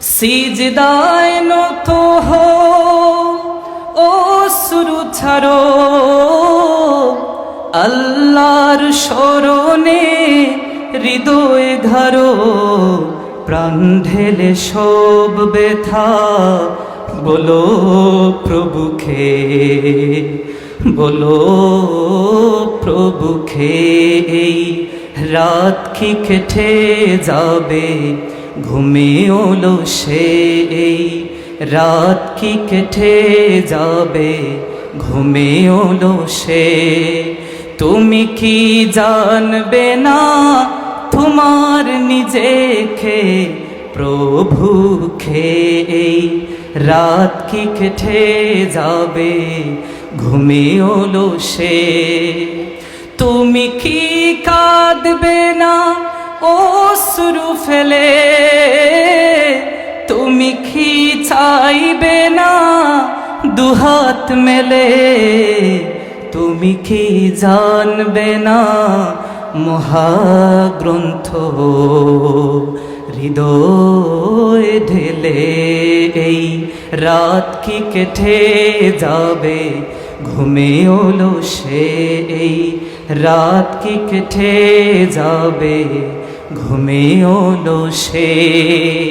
সিজদায় নত হো ও সুরু ছাড়ো। আল্লাহর স্মরণে হৃদয় ঘারো প্রাণ ঢেলে সব ব্যথা বলো প্রভুখে বলো প্রভুখে এই রাত কি কেটে যাবে? ঘুমিয়ে সে এই রাত কি কেটে যাবে? ঘুমিয়ে সে তুমি কি জানবে না তোমার নিজেকে? প্রভু খে এই রাত কি কেটে যাবে? ঘুমিয়ে সে, তুমি কি কাঁদবে না ফেলে, তুমি কি চাইবে না দুহাত মেলে? তুমি কি জানবে না মহাগ্রন্থ হৃদয় ঢেলে? এই রাত কি কেটে যাবে? ঘুমিয়ে সে। এই রাত কি কেটে যাবে? ঘুমিয়ে সে।